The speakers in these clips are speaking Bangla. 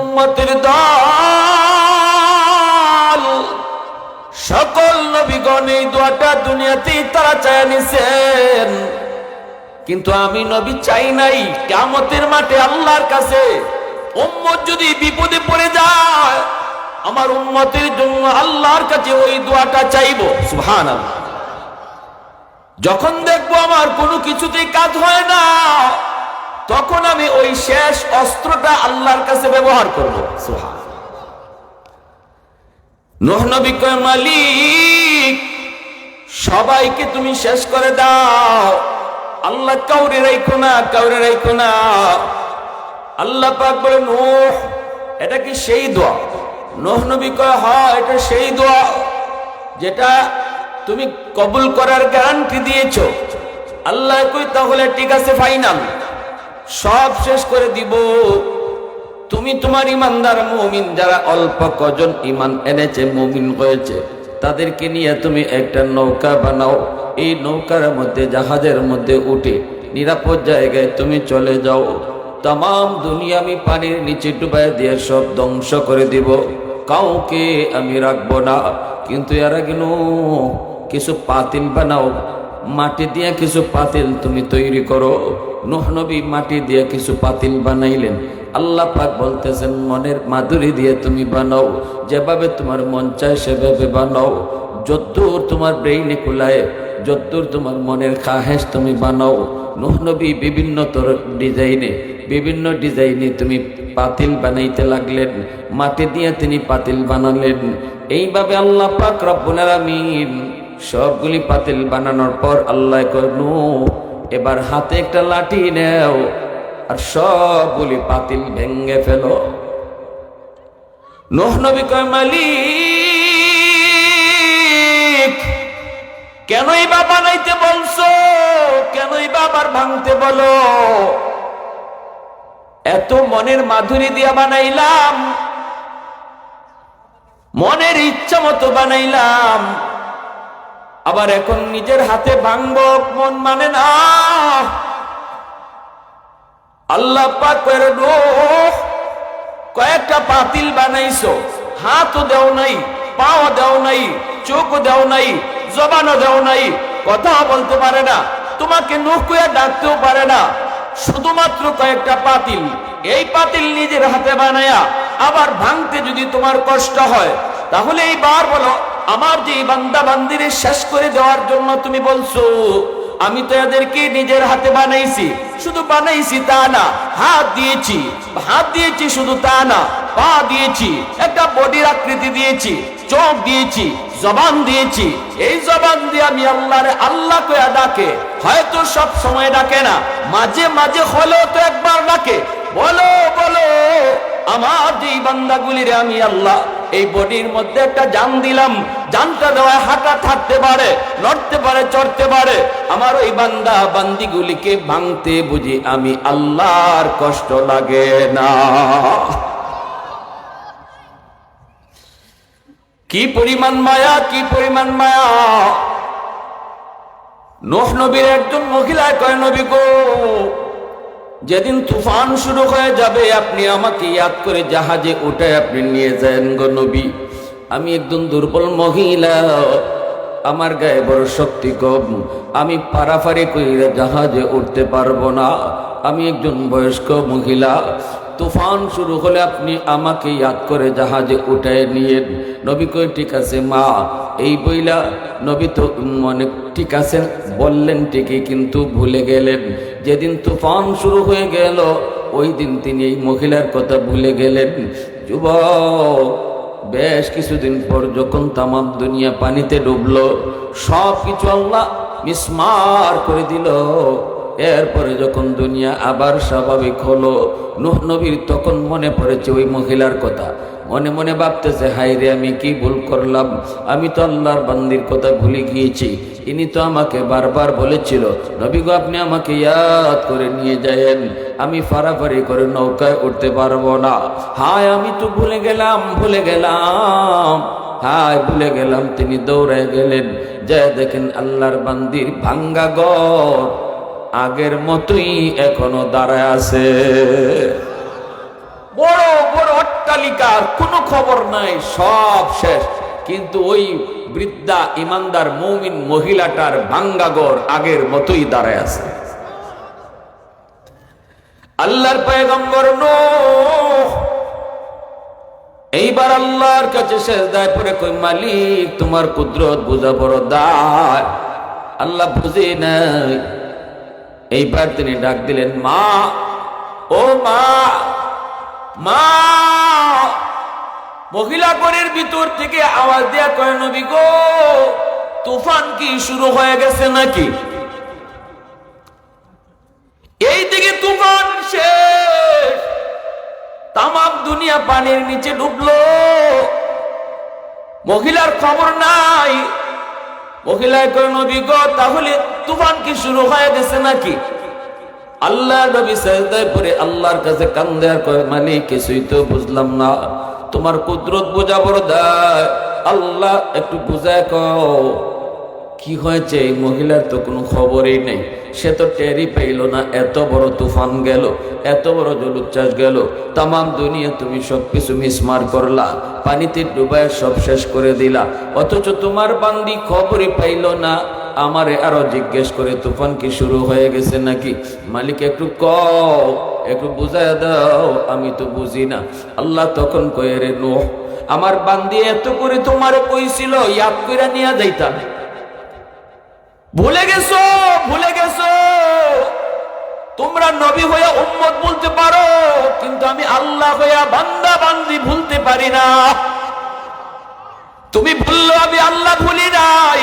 উম্মতের দল। সকল নবীগণ এই দোয়াটা দুনিয়াতেই তারা চায় নিছেন। কিন্তু আমি নবী চাই নাই কেমতের মাঠে আল্লাহর কাছে উম্মত যদি বিপদে পড়ে যায়, আমার উম্মতের জন্য আল্লাহর কাছে ওই দোয়াটা চাইব। সুবহানাল্লাহ। যখন দেখব আমার কোনো কিছুতেই কাজ হয় না তখন আমি ওই শেষ অস্ত্রটা আল্লাহর কাছে ব্যবহার করব। মালিক, সবাইকে তুমি শেষ করে দাও। আল্লাহ কাউরে রাইখো না, কাউরে রাইখো না। আল্লাহ পাক বলে, নোহ, এটা কি সেই দোয়া? নোহ নবী কয়, হয়, এটা সেই দোয়া যেটা তুমি কবুল করার গ্যারান্টি দিয়েছ। আল্লাহ কই তাহলে ঠিক আছে ফাইনাল সব শেষ করে দিব। তুমি তোমার ইমানদার মুমিন যারা অল্প কজন ইমান এনেছে, মুমিন হয়েছে, তাদেরকে নিয়ে তুমি একটা নৌকা বানাও। এই নৌকার মধ্যে, জাহাজের মধ্যে উঠে নিরাপদ জায়গায় তুমি চলে যাও। তাম দুনিয়া আমি পানির নিচে ডুবাই দিয়ে সব ধ্বংস করে দিব। কাউকে আমি রাখব না। কিন্তু এর আগে কিছু পাতিল বানাও। মাটি দিয়ে কিছু পাতিল তুমি তৈরি করো। নোহ নবী মাটি দিয়ে কিছু পাতিল বানাইলেন। আল্লাহ পাক বলতেছেন, মনের মাধুরী দিয়ে তুমি বানাও, যেভাবে তোমার মন চায় সেভাবে বানাও। যদ্দূর তোমার ব্রেইনে কুলায়, যদ্দূর তোমার মনের খাহেস তুমি বানাও। নোহ নবী বিভিন্ন তোর ডিজাইনে, বিভিন্ন ডিজাইনে তুমি পাতিল বানাইতে লাগলেন, মাটি দিয়ে তিনি পাতিল বানালেন। এইভাবে আল্লাহ পাক রব্বুল আলামিন সবগুলি পাতিল বানানোর পর আল্লাহ কনু এবার হাতে একটা লাঠি নেও, আর সবগুলি পাতিল ভেঙ্গে ফেলো। নোহ নবী কয়, মালিক, কেনই বা বানাইতে বলছো? কেনই বাবার ভাঙতে বলো? এত মনের মাধুরী দিয়া বানাইলাম, মনের ইচ্ছা মতো বানাইলাম আবার এখন নিজের হাতে ভাঙব, মন মানে না। আল্লাহ পাক করে কয়েকটা পাতিল বানাইছো। হাতও দেও নাই, পাও দেও নাই চোখ দেও নাই, জবানও দেও নাই। কথা বলতে পারে না, তোমাকে নুখ কইয়া ডাকতেও পারে না। শুধুমাত্র কয়েকটা পাতিল। এই পাতিল নিজের হাতে বানায়া আবার ভাঙতে যদি তোমার কষ্ট হয়, তাহলে এইবার বলো আমার যে বান্দা বান্দিরে শেষ করে দেওয়ার জন্য তুমি বলছো, আমি তো এদেরকে নিজের হাতে বানাইছি। শুধু বানাইছি তা না, হাত দিয়েছি হাত দিয়েছি শুধু তা না, পা দিয়েছি, একটা বডির আকৃতি দিয়েছি, চোখ দিয়েছি, জবান দিয়েছি। এই জবান দিয়ে আমি আল্লাহরে আল্লাহ কয়া ডাকে, হয়তো সব সময় ডাকে না, মাঝে মাঝে হলেও তো একবার ডাকে। বলো বলো আমার যেই বান্দাগুলিরে আমি আল্লাহ, এই বডির মধ্যে একটা জান দিলাম। জানটা দেওয়া হাঁটা থাকতে পারে লড়তে পারে, চড়তে পারে। আমার ওই বান্দা বান্দিগুলিকে ভাঙতে বুঝি আমি আল্লাহর কষ্ট লাগে না। কি পরিমাণ মায়া, কি পরিমাণ মায়া। নোহ নবীর একজন মহিলা কয়, নবী গো যেদিন তুফান শুরু হয়ে যাবে, আপনি আমাকে ইয়াদ করে জাহাজে উঠে আপনি নিয়ে যান গো নবী। আমি একজন দুর্বল মহিলা, আমার গায়ে বড় শক্তি কম। আমি পারাফারি কইরা জাহাজে উঠতে পারব না। আমি একজন বয়স্ক মহিলা। তুফান শুরু হলে আপনি আমাকে ইয়াদ করে জাহাজে উঠায় নিয়ে নবী কই, ঠিক আছে মা। এই বইলা নবী তো মনে, ঠিক আছে। বললেন ঠিকই, কিন্তু ভুলে গেলেন। যেদিন তুফান শুরু হয়ে গেল, ওই দিন তিনি এই মহিলার কথা ভুলে গেলেন। যুব বেশ কিছুদিন পর যখন তামাম দুনিয়া পানিতে ডুবলো সব কিছু আল্লাহ মিসমার করে দিল। এরপরে যখন দুনিয়া আবার স্বাভাবিক হলো, নুহ নবীর তখন মনে পড়েছে ওই মহিলার কথা। মনে মনে ভাবতেছে হাই রে, আমি কি ভুল করলাম? আমি তো আল্লাহর বান্দির কথা ভুলে গিয়েছি। ইনি তো আমাকে বারবার বলেছিল, নবী গো, আপনি আমাকে ইয়াদ করে নিয়ে যায়েন। আমি ফারাফারি করে নৌকায় উঠতে পারব না। হায়, আমি তো ভুলে গেলাম ভুলে গেলাম। হায়, ভুলে গেলাম, তিনি দৌড়ে গেলেন। যা দেখেন আল্লাহর বান্দির ভাঙ্গা গড় আগের মতোই এখনও দাঁড়ায় আছে। বড় বড় বালিকার কোনো খবর নাই, সব শেষ। কিন্তু ওই বৃদ্ধা, ইমানদার, মৌমিন মহিলাটার ভাঙ্গাগর আগের মতোই দাঁড়ায় আছে। আল্লাহর পয়গম্বর নূহ, এইবার আল্লাহর কাছে শেষ দায় পরে কই, মালিক, তোমার কুদরত বুঝা বড় দায়। আল্লাহ বুঝে নাই এইবার তিনি ডাক দিলেন, মা, ও মা মা! মহিলা ঘরের ভিতর থেকে আওয়াজ দেয়া কয়, নবী গো, তুফান কি শুরু হয়ে গেছে নাকি? এই দিকে তুফান শেষ। তামাম দুনিয়া পানির নিচে ডুবলো। মহিলার খবর নাই। মহিলায় কয় অভিজ্ঞ তাহলে তুফান কি শুরু হয়ে গেছে নাকি? আল্লাহ নবী সাজদায় পরে আল্লাহর কাছে কান্দে আর কয় মানে কিছুই তো বুঝলাম না। তোমার কুদরত বোঝা বড় দায়। আল্লাহ একটু বুঝায় কও। কি হয়েছে? এই মহিলার তো কোনো খবরই নেই। সে তো টেরি পাইল না, এত বড় তুফান গেল, এত বড় জলোচ্ছ্বাস গেল। তাম দুনিয়া তুমি সব কিছু মিসমার করলা, পানিতে ডুবায় সব শেষ করে দিলা। অথচ তোমার বান্দি খবরই পাইল না। আমারে আরও জিজ্ঞেস করে, তুফান কি শুরু হয়ে গেছে নাকি? মালিক, একটু কও, একটু বুঝায় দাও, আমি তো বুঝি না। আল্লাহ তখন কয়ে রে নো আমার বান্দি এত করে তোমারে কইছিল, ইয়াদ কইরা নিয়ে যাইতাম। ভুলে গেছো ভুলে গেছো? তোমরা নবী হয়ে উম্মত বলতে পারো, কিন্তু আমি আল্লাহ হইয়া বান্দা বান্দি ভুলতে পারি না। তুমি ভুললো আমি আল্লাহ ভুলি নাই।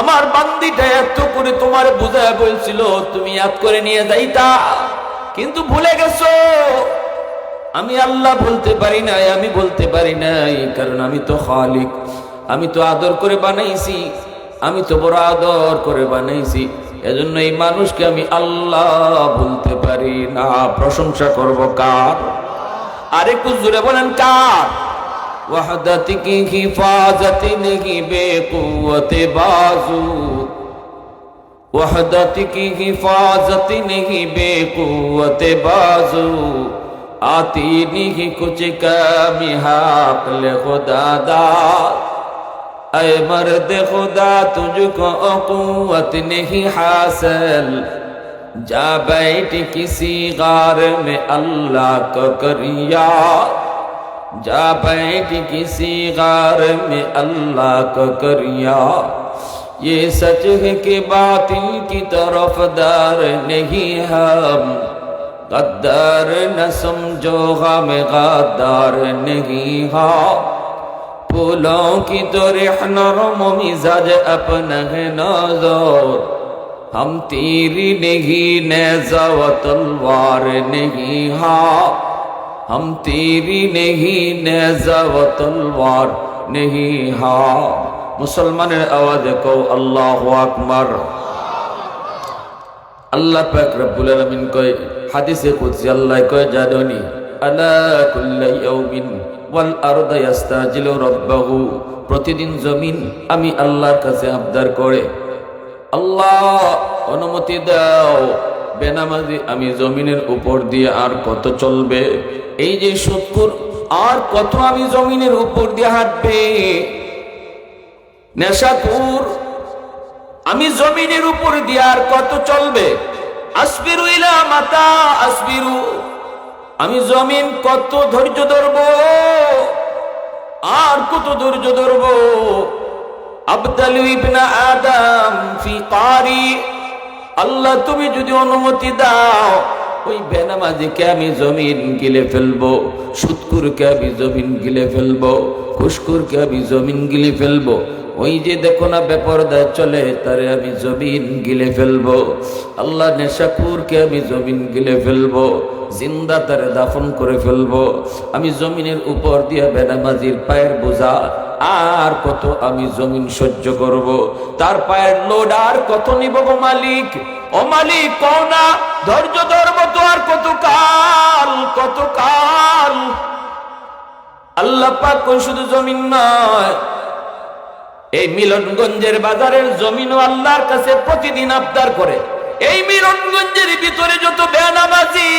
আমার বান্দিটা এত করে তোমার বুঝায় বলছিল, তুমি ইয়াদ করে নিয়ে যাইতা। কিন্তু ভুলে গেছো। আমি আল্লাহ বলতে পারি নাই, আমি বলতে পারি নাই, কারণ আমি তো খালিক। আমি তো আদর করে বানাইছি। আমি তো বড় আদর করে বানাইছি। এজন্য এই মানুষকে আমি আল্লাহ বলতে পারি না। প্রশংসা করব কার? আরেকটু জুড়ে বলেন কার? ওয়াহদাতি কি হিফাজতি নেহি বেকুয়তে বাজু। ওয়াহদাতি কি হিফাজতি নেহি বেকুয়তে বাজু। আতি নিহি কুচ কামি হাকলে খোদা اے مرد خدا تجھ کو قوت نہیں حاصل۔ جا بیٹھ کسی غار میں اللہ کو کریا۔ جا بیٹھ کسی غار میں اللہ کو کریا۔ یہ سچ ہے کہ باطن کی طرف دار نہیں ہم۔ غدار نہ سمجھو غم غدار نہیں ہاں۔ پھولوں کی تو ریح نرم و مزاج اپنا ہے نازور ہم تیری نہیں نیزہ و تلوار نہیں ہاں ہم تیری نہیں نیزہ و تلوار نہیں ہاں مسلمان عوض کو اللہ اکبر আল্লাহ পাক রব্বুল আলামিন কয় হাদিসে কুদসি আল্লাহ কয় জাননি আলা কুল্লা ইয়াউমিন প্রতিদিন জমিন আমি আল্লাহর কাছে আবদার করে। আল্লাহ, অনুমতি দাও, বেনামাজি আমি জমিনের উপর দিয়ে আর কত চলবে? এই যে সত্তর, আর কত আমি জমিনের উপর দিয়ে হাঁটবে? নেশাপুর আমি জমিনের উপর দিয়ে আর কত চলবে? আসবিরু ইলা মাতা, আসবিরু আমি জমিন কত ধৈর্য ধরব? আর কত ধৈর্য ধরব? আবদালু ইবনা আদম ফি কারি আল্লাহ তুমি যদি অনুমতি দাও, ওই বেনামাজিকে আমি জমিন গিলে ফেলব সুৎকুরকে আমি জমিন গিলে ফেলব খুশকুরকে আমি জমিন গিলে ফেলব। ওই যে দেখো না বেপরদা চলে, তারে আমি জমিন গিলে ফেলব। আল্লাহ নেশাকুরকে আমি জমিন গিলে ফেলব, জিন্দা তারে দাফন করে ফেলব। আমি জমিনের উপর দিয়ে বেনামাজির পায়ের বোঝা, আর কত আমি জমিন সহ্য করব। তার পায়ের লোড আর কত নিব গো মালিক? ও মালিক, কও না, ধৈর্য ধরব তো আর কত কাল কত কাল আল্লাহ পাক শুধু জমিন নয় এই মিলনগঞ্জের বাজারের জমিনও আল্লাহর কাছে প্রতিদিন আবদার করে। এই মিলনগঞ্জের ভিতরে যত বেনামাজি,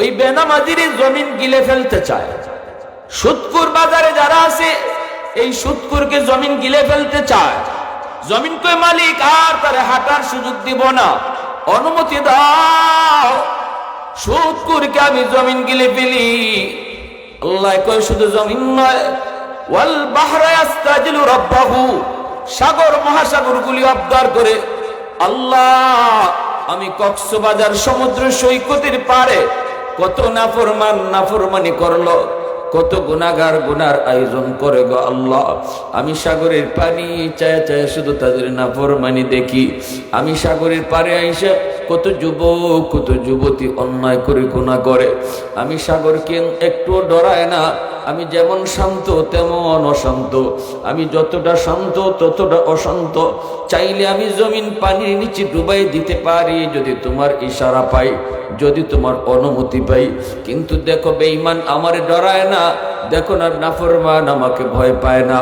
ওই বেনামাজির জমিন গিলে ফেলতে চায়। সুদপুর বাজারে যারা আছে, এই সুদপুরকে জমিন গিলে ফেলতে চায়। জমিন কই মালিক, আর তারে হাঁটার সুযোগ দিব না। অনুমতি দাও। সুদপুরকে আমি জমিন গিলে ফেলি। আল্লাহ কয়, শুধু জমিন নয় ওয়াল ইয়াস্তাজিলু রাব্বাহু। সাগর মহাসাগরগুলি আবদার করে, আল্লাহ, আমি কক্সবাজার সমুদ্র সৈকতের পারে কত নাফরমান নাফরমানি করল, কত গুনাগার গুনার আয়োজন করে গো আল্লাহ। আমি সাগরের পানি চায় চায় শুধু তাদের নাফরমানি দেখি। আমি সাগরের পারে আইসা কত যুবক, কত যুবতী অন্যায় করে গুণা করে। আমি সাগরকে একটু ডরায় না আমি যেমন শান্ত, তেমন অশান্ত। আমি যতটা শান্ত, ততটা অশান্ত। চাইলে আমি জমিন পানির নিচে ডুবাই দিতে পারি, যদি তোমার ইশারা পাই, যদি তোমার অনুমতি পাই। কিন্তু দেখো, বেঈমান আমারে ডরায় না। দেখো না, নাফরমান আমাকে ভয় পায় না।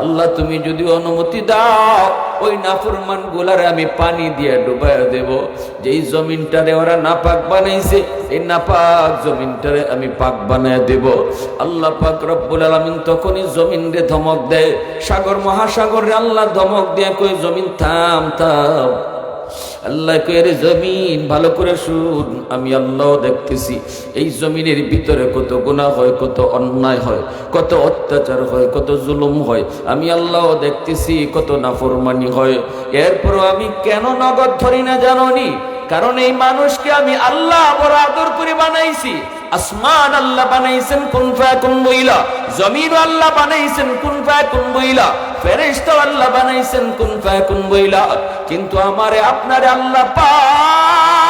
আল্লাহ, তুমি যদি অনুমতি দাও, ওই নাফরমান গুলারে আমি পানি দিয়ে ডুবাই দেব। যেই জমিনটারে ওরা নাপাক বানাইছে, এই নাপাক জমিনটারে আমি পাক বানায় দেব। আল্লাহ পাক রব্বুল আলামিন তখনই জমিন রে ধমক দেয়। সাগর, মহাসাগর আল্লাহ ধমক দিয়ে কই জমিন থাম থাম। আল্লাহ কয়ে জমিন, ভালো করে শুন, আমি আল্লাহ দেখতেছি। এই জমিনের ভিতরে কত গুণা হয়, কত অন্যায় হয়, কত অত্যাচার হয়, কত জুলুম হয়। আমি আল্লাহ দেখতেছি, কত নাফরমানি হয়। এরপরও আমি কেন নগদ ধরি না জানি কারণ এই মানুষকে আমি আল্লাহ বড় আদর করে বানাইছি। আসমান আল্লাহ বানাইছেন, কোন ফায়াকুন বইলা? জমিন আল্লাহ বানাইছেন, কোন ফায়াকুন বইলা? ফেরেশতা আল্লাহ বানাইছেন, কোন ফায়াকুন বইলা? কিন্তু আমারে, আপনারে আল্লাহ পাক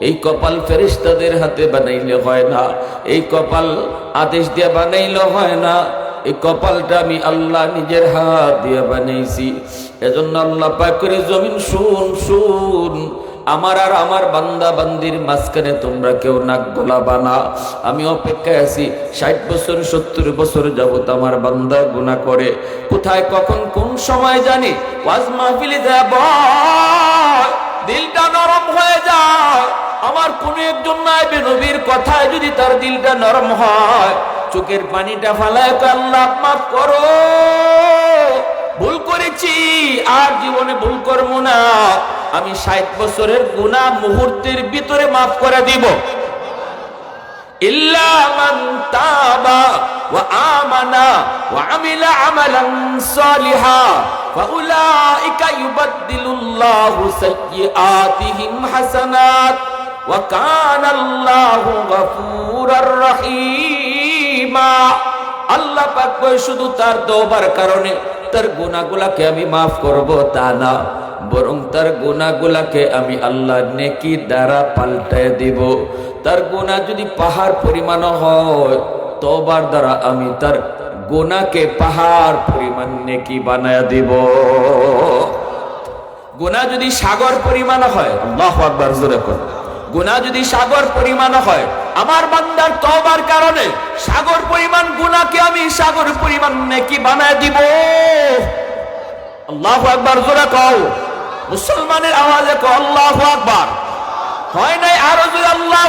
এই কপাল ফেরিস্তাদের হাতে বানাইলে হয় না। এই কপাল আদেশ দিয়ে বানাইলে হয় না। এই কপালটা আমি আল্লাহ নিজের হাত দিয়ে বানাইছি। এজন্য আল্লাহ পাক করে জমিন শুন শুন। আমার আর আমার বান্দা বান্দির মাঝখানে তোমরা কেউ নাক গলা বানা আমি অপেক্ষায় আছি, ষাট বছর, সত্তর বছর যাবত আমার বান্দা গুণা করে। কোথায়, কখন, কোন সময় জানি? ওয়াজ মাহফিলে যাব। দিলটা নরম হয়ে যায়। আমার কোন একজন নাইবে নবীর কথায় যদি তার দিলটা নরম হয়, চোখের পানিটা ফালায় আল্লাহ, মাফ করো। ভুল করেছি, আর জীবনে ভুল করব না। আমি ষাট বছরের গুণা মুহূর্তের ভিতরে মাফ করে দিব। إلا من تاب وآمن وعمل عملا صالحا فأولئك يبدل الله سيئاتهم حسنات وكان الله غفورا رحيما আল্লাহ পাক কয় শুধু তার দোবার কারণে তার গুনাহগুলাকে আমি মাফ করব তা না বরং তার গুনাহগুলাকে আমি আল্লাহ নেকি দ্বারা পাল্টায় দিব তার গোনা যদি পাহাড় পরিমাণ হয় তবার দ্বারা আমি তার গুণাকে পাহাড় পরিমাণ নেকি বানায় দিব। গোনা যদি সাগর পরিমাণ হয়, আল্লাহ জোরে কর। যদি সাগর পরিমাণ হয়, আমার বান্দার তবার কারণে সাগর পরিমাণ গুণাকে আমি সাগর পরিমাণ নেকি বানায় দিব। আল্লাহ আকবার জোরে কও। মুসলমানের আওয়াজে কও, আল্লাহ আকবার। হয় নাই আরও জোরে আল্লাহ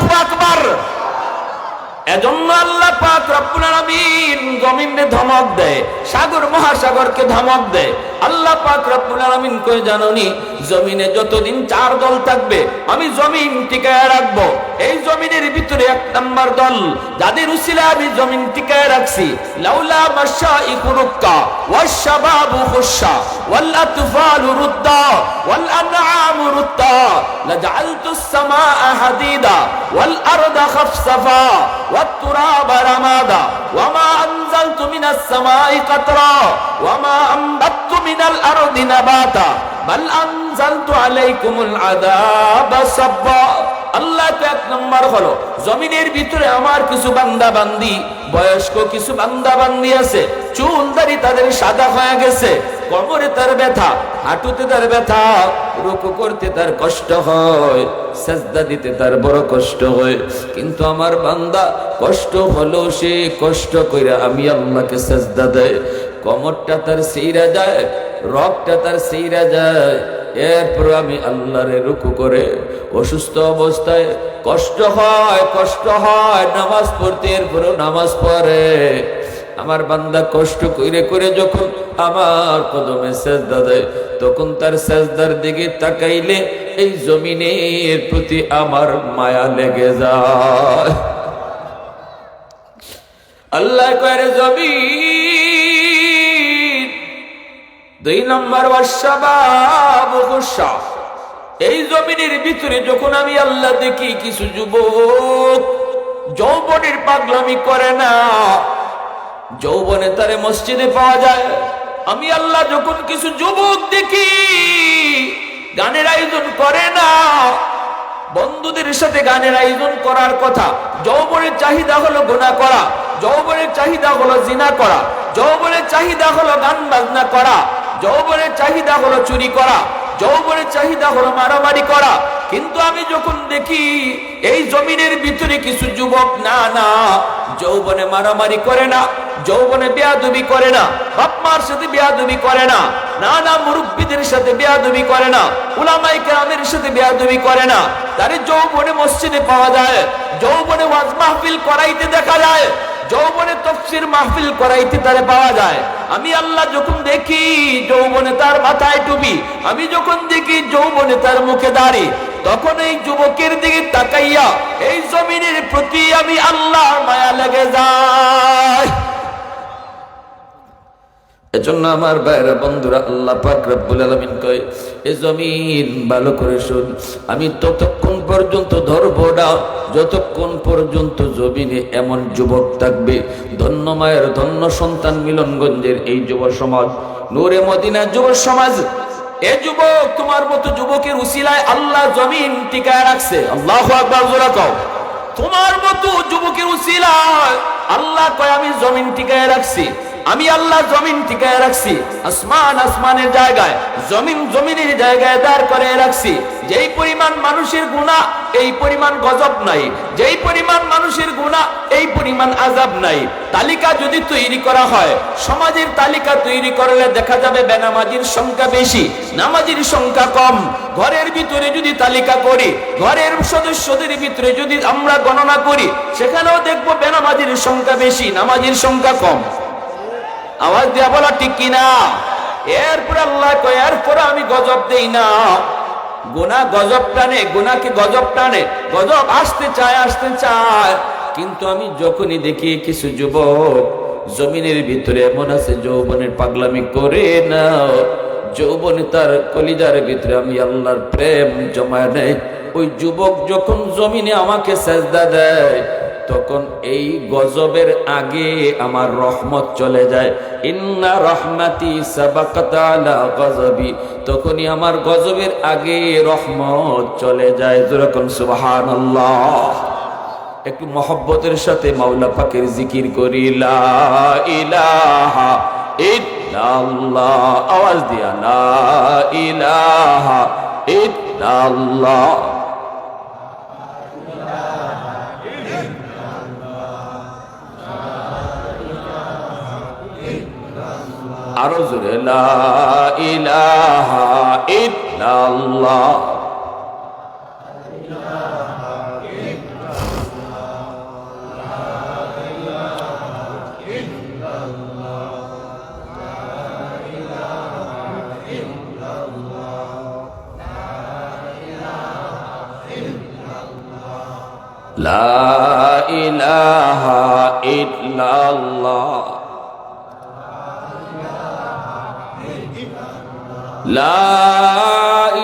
এজন্য আল্লাহ পাক রব্বুল জমিনে ধমক দেয়, সাগর, মহাসাগরকে ধমক দেয়। আল্লাহ পাক রব্বুল জাননি জমিনে যতদিন চার দল থাকবে, আমি জমিন টিকায় রাখব। এই জমিনের ভিতরে এক নাম্বার দল, যাদের উসিলা আমি জমিন টিকায় রাখছি। লাউলা মাশাইখু রুক্কা ওয়াশশাবাবু খুশা ওয়াল আতফালু রুদ্দা أمرتا لجعلت السماء حديدا والأرض خفصفا والتراب رمادا. وما أنزلت من السماء قطرا وما أنبت من الأرض نباتا. بل أنزلت عليكم العذاب صبا. আল্লাহ তো এক নম্বর হলো, জমিনের ভিতরে আমার কিছু বান্দা বান্দি, বয়স্ক কিছু বান্দা বান্দি আছে চুল দাড়ি তাদের সাদা হয়ে গেছে, কোমরে তার ব্যথা, হাঁটুতে তার ব্যথা, রুকু করতে তার কষ্ট হয়, সেজদা দিতে তার বড় কষ্ট হয়। কিন্তু আমার বান্দা কষ্ট হলো সে কষ্ট কইরা আমি আল্লাহকে সেজদা দেয়, কমরটা তার সেইরা যায় রকটা তার সেইরা যায় এরপর আমি আল্লাহরে রুকু করে অসুস্থ অবস্থায় কষ্ট হয় কষ্ট হয়, নামাজ পড়তে, এরপরও নামাজ পড়ে। আমার বান্দা কষ্ট করে করে যখন আমার কদমে সেজদা দেয়, তখন তার সেজদার দিকে তাকাইলে এই জমিনের প্রতি আমার মায়া লেগে যায়। আল্লাহ করে জমিন দুই নম্বর এই জমিনের ভিতরে যখন আমি আল্লাহ দেখি কিছু যুবক, যৌবনের পাগলামি করে না। যৌবনে তারে মসজিদে পাওয়া যায়। আমি আল্লাহ যখন কিছু যুবক দেখি, গানের আয়োজন করে না। বন্ধুদের সাথে গানের আয়োজন করার কথা। যৌবনের চাহিদা হলো গোনা করা। যৌবনের চাহিদা হলো জিনা করা। যৌবনের চাহিদা হলো গান বাজনা করা। যৌবনের চাহিদা হলো চুরি করা, যৌবনের চাহিদা হলো মারামারি করা। কিন্তু আমি যখন দেখি এই জমিনের ভিতরে কিছু যুবক না না, যৌবনে মারামারি করে না, যৌবনে বেয়াদবি করে না বাপ মার সাথে বেয়াদবি করে না না না মুরব্বীদের সাথে বেয়াদবি করে না উলামাই কেরামের সাথে বেয়াদুবি করে না, তারে যৌবনে মসজিদে পাওয়া যায়, যৌবনে ওয়াজ মাহফিল করাইতে দেখা যায়, যৌবনে তফসির মাহফিল করাইতে তারে পাওয়া যায়। আমি আল্লাহ যখন দেখি যৌবনে তার মাথায় টুপি। আমি যখন দেখি যৌবনে তার মুখে দাঁড়ি, তখন এই যুবকের দিকে তাকাইয়া, এই জমিনের প্রতি আমি আল্লাহ মায়া লেগে যায়। এজন্য আমার বাইরা বন্ধুরা, আল্লাহ পাক রব্বুল আলামিন কয়, এ জমিন ভালো করে শুন। আমি ততক্ষণ পর্যন্ত ধরবো না, যতক্ষণ পর্যন্ত জমিনে এমন যুবক থাকবে, ধন্য মায়ের, ধন্য সন্তান মিলনগঞ্জের এই যুব সমাজ, নূরে মদিনা যুব সমাজ, এ যুবক তোমার মতো যুবকের উসিলায় আল্লাহ জমিন টিকায় রাখছে। আল্লাহ আকবার, জোরা কও। তোমার মতো যুবকের উসিলায় আল্লাহ কয়, আমি জমিন টিকায় রাখছি। আমি আল্লাহ জমিন টিকায় রাখছি, আসমান আসমানের জায়গায়, জমিন জমিনের জায়গায় দাঁড় করে রাখছি। যেই পরিমাণ মানুষের গুণা এই পরিমাণ গজব নাই। যেই পরিমাণ মানুষের গুণা এই পরিমাণ আজাব নাই। তালিকা যদি তৈরি করা হয়, সমাজের তালিকা তৈরি করলে দেখা যাবে বেনামাজির সংখ্যা বেশি, নামাজির সংখ্যা কম। ঘরের ভিতরে যদি তালিকা করি, ঘরের সদস্যদের ভিতরে যদি আমরা গণনা করি, সেখানেও দেখব বেনামাজির সংখ্যা বেশি, নামাজির সংখ্যা কম। আওয়াজ দিয়া বলা, ঠিক কিনা? এরপর আল্লাহ কয়, এরপর আমি গজব দেই না। গুনা গজব টানে গুনাকে গজব টানে? গজব আসতে চায় আসতে চায়। কিন্তু আমি যখনই দেখি কিছু যুবক জমিনের ভিতরে এমন আছে, যৌবনের পাগলামি করে না যৌবনে তার কলিজার ভিতরে, আমি আল্লাহর প্রেম জমায় নেয় ওই যুবক যখন জমিনে আমাকে সেজদা দেয় তখন এই গজবের আগে আমার রহমত চলে যায়। ইন্না রহমাতি সাবাকাত আলা গজবি। তখনই আমার গজবের আগে রহমত চলে যায়। যেরকম সুবহানাল্লাহ। একটু মহব্বতের সাথে মাওলা পাকের জিকির করি, লা আওয়াজ দিয়া, লা ইলাহা ইল্লাল্লাহ। আরও জোরে লা লা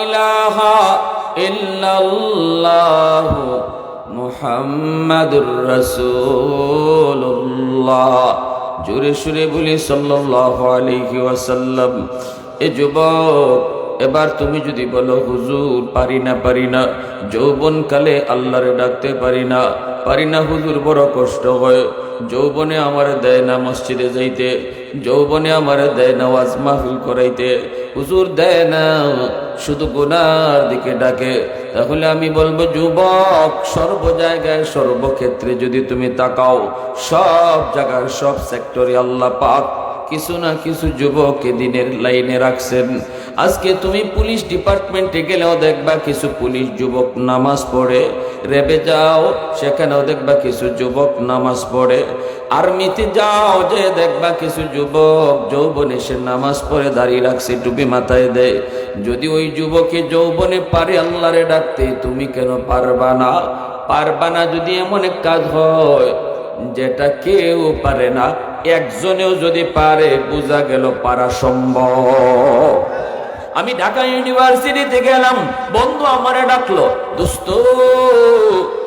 ইলাহা ইল্লাল্লাহ মুহাম্মাদুর রাসূলুল্লাহ। জোরে সুরে বলি সাল্লাল্লাহু আলাইহি ওয়াসাল্লাম, এ যুবক, এবার তুমি যদি বলো, হুজুর, পারি না পারি না যৌবন যৌবনকালে আল্লাহরে ডাকতে পারি না পারি না হুজুর, বড় কষ্ট হয়, যৌবনে আমার দেয় না মসজিদে যাইতে যৌবনে আমার দেয় না ওয়াজ মাহফিল করাইতে। হুজুর দেয় না, শুধু গুনার দিকে ডাকে। তাহলে আমি বলব, যুবক সর্ব জায়গায় সর্বক্ষেত্রে যদি তুমি তাকাও, সব জায়গার সব সেক্টরে আল্লাহ পাক কিছু না কিছু যুবককে দিনের লাইনে রাখছেন। আজকে তুমি পুলিশ ডিপার্টমেন্টে গেলেও দেখবা কিছু পুলিশ যুবক নামাজ পড়ে রেবে যাও, সেখানেও দেখবা কিছু যুবক নামাজ পড়ে। আর্মিতে যাও, যে দেখবা কিছু যুবক যৌবনে সে নামাজ পড়ে, দাঁড়িয়ে রাখছে, টুপি মাথায় দেয় যদি ওই যুবকে যৌবনে পারে, আল্লাহরে ডাকতে তুমি কেন পারবা না? পারবা না যদি এমন এক কাজ হয়, যেটা কেউ পারে না, একজনেও যদি পারে, বোঝা গেল পারা সম্ভব। আমি ঢাকা ইউনিভার্সিটিতে গেলাম বন্ধু আমারে ডাকলো দোস্ত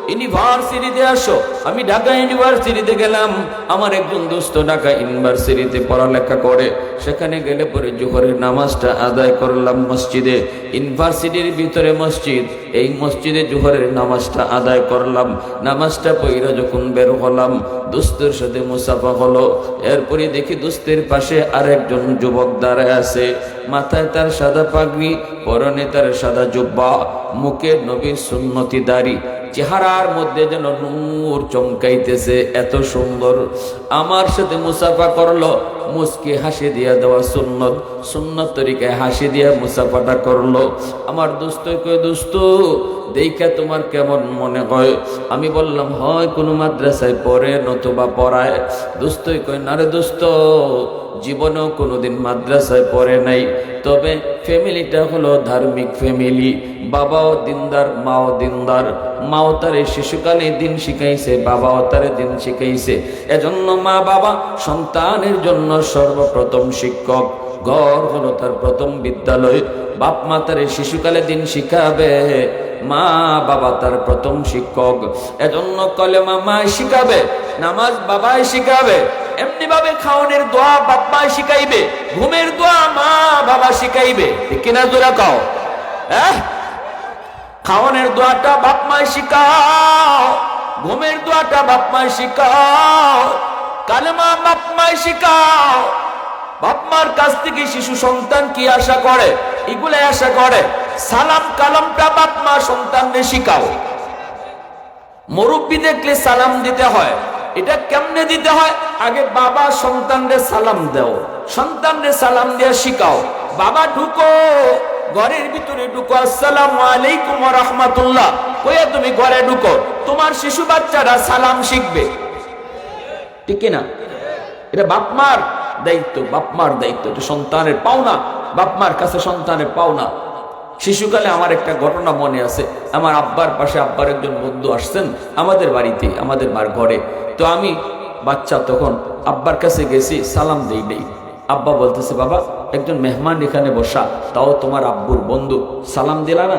ইউনিভার্সিটিতে আসো। আমি ঢাকা ইউনিভার্সিটিতে গেলাম। আমার একজন দোস্ত ঢাকা ইউনিভার্সিটিতে পড়ালেখা করে। সেখানে গেলে পরে জোহরের নামাজটা আদায় করলাম মসজিদে। ইউনিভার্সিটির ভিতরে মসজিদ। এই মসজিদে জোহরের নামাজটা আদায় করলাম। নামাজটা পইরা যখন বের হলাম, দোস্তের সাথে মুসাফা হলো। এরপরে দেখি দোস্তের পাশে আরেকজন যুবক দাঁড়ায় আছে। মাথায় তার সাদা পাগড়ি, পরনে তার সাদা জুব্বা। মুখে নবীর সুন্নতি দাড়ি। চেহারার মধ্যে যেন নূর চমকাইতেছে, এত সুন্দর। আমার সাথে মুসাফা করল, মুসকে হাসি দিয়া দেওয়া সুন্নত সুন্নত তরিকায় হাসি দিয়া মুসাফাটা করল। আমার দোস্ত দোস্ত, দেখা তোমার কেমন মনে হয়? আমি বললাম, হয়, কোনো মাদ্রাসায় পড়ে, নতুবা পড়ায়। দোস্তই কয়, না রে দোস্ত, জীবনেও কোনোদিন মাদ্রাসায় পড়ে নাই। তবে ফ্যামিলিটা হলো ধার্মিক ফ্যামিলি বাবাও দিনদার, মাও দিনদার। মাও তারে শিশুকালে দিন শিখাইছে, বাবাও তারে দিন শিখাইছে। এজন্য মা বাবা সন্তানের জন্য সর্বপ্রথম শিক্ষক। ঘর হলো তার প্রথম বিদ্যালয়। বাপ মা তারে শিশুকালে দিন শিখাবে, মা বাবা তার প্রথম শিক্ষক। এজন্য কলেমা মা শিখাবে, নামাজ বাবাই শিখাবে এমনি ভাবে খাওয়ানোর দোয়া বাপ্পা শিখাইবে, ঘুমের দোয়া মা বাবা শিখাইবে। কিনা জোরা কাও? হ্যাঁ? খাওয়ানোর দোয়াটা বাপ মা শিখাও, ঘুমের দোয়াটা বাপ মা শিখাও, কালেমা বাপ মা শিখাও। বাপ মার কাছ থেকে শিশু সন্তান কি আশা করে? এগুলো আশা করে। সালাম কালামটা বাপ মা সন্তানকে শিখাও। মুরব্বী দেখলে সালাম দিতে হয়। এটা কেমনে দিতে হয়? আগে বাবা সন্তানরে সালাম দাও। সন্তানরে সালাম দিয়ে শিখাও। বাবা ঢুকো। ঘরের ভিতরে ঢুকো, আসসালাম আলাইকুম রহমাতুল্লাহ। কইয়া তুমি ঘরে ঢুকো, তোমার শিশু বাচ্চারা সালাম শিখবে। ঠিক না এটা বাপমার দায়িত্ব বাপমার দায়িত্ব, এটা সন্তানের পাওনা। বাপমার কাছে সন্তানের পাওনা। শিশুকালে আমার একটা ঘটনা মনে আছে। আমার আব্বার পাশে আব্বার একজন বন্ধু আসছেন আমাদের বাড়িতে, আমাদের মার ঘরে। তো আমি বাচ্চা তখন আব্বার কাছে গেছি, সালাম দেই নেই আব্বা বলতেছে বাবা একজন মেহমান এখানে বসা তাও তোমার আব্বুর বন্ধু। সালাম দিলা না?